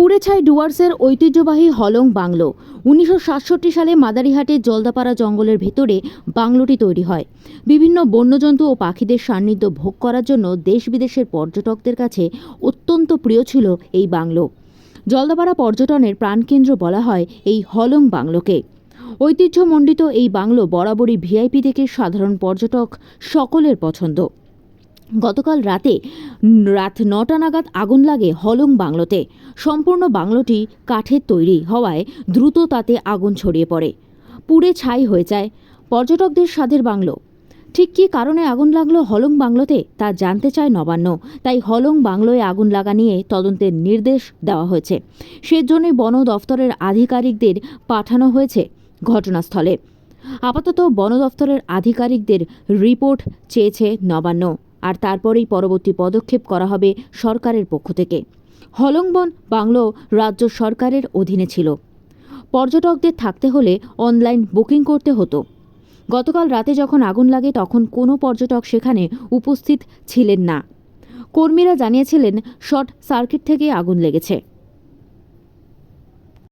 পুরেছাই ডুয়ার্সের ঐতিহ্যবাহী হলং বাংলো। উনিশশো সাতষট্টি সালে মাদারিহাটের জলদাপাড়া জঙ্গলের ভেতরে বাংলোটি তৈরি হয়। বিভিন্ন বন্যজন্তু ও পাখিদের সান্নিধ্য ভোগ করার জন্য দেশ বিদেশের পর্যটকদের কাছে অত্যন্ত প্রিয় ছিল এই বাংলো। জলদাপাড়া পর্যটনের প্রাণকেন্দ্র বলা হয় এই হলং বাংলোকে। ঐতিহ্যমণ্ডিত এই বাংলো বরাবরই ভিআইপি থেকে সাধারণ পর্যটক সকলের পছন্দ। গতকাল রাতে রাত নটা নাগাদ আগুন লাগে হলং বাংলোতে। সম্পূর্ণ বাংলোটি কাঠের তৈরি হওয়ায় দ্রুত তাতে আগুন ছড়িয়ে পড়ে। পুড়ে ছাই হয়ে যায় পর্যটকদের স্বাদের বাংলো। ঠিক কী কারণে আগুন লাগল হলং বাংলোতে তা জানতে চায় নবান্ন। তাই হলং বাংলোয় আগুন লাগা নিয়ে তদন্তের নির্দেশ দেওয়া হয়েছে। সেজন্যই বন দফতরের আধিকারিকদের পাঠানো হয়েছে ঘটনাস্থলে। আপাতত বন দফতরের আধিকারিকদের রিপোর্ট চেয়েছে নবান্ন। আর তারপরেই পরবর্তী পদক্ষেপ করা হবে সরকারের পক্ষ থেকে। হলংবন, বাংলো রাজ্য সরকারের অধীনে ছিল। পর্যটকদের থাকতে হলে অনলাইন বুকিং করতে হতো। গতকাল রাতে যখন আগুন লাগে, তখন কোনো পর্যটক সেখানে উপস্থিত ছিলেন না। কর্মীরা জানিয়েছিলেন, শর্ট সার্কিট থেকে আগুন লেগেছে।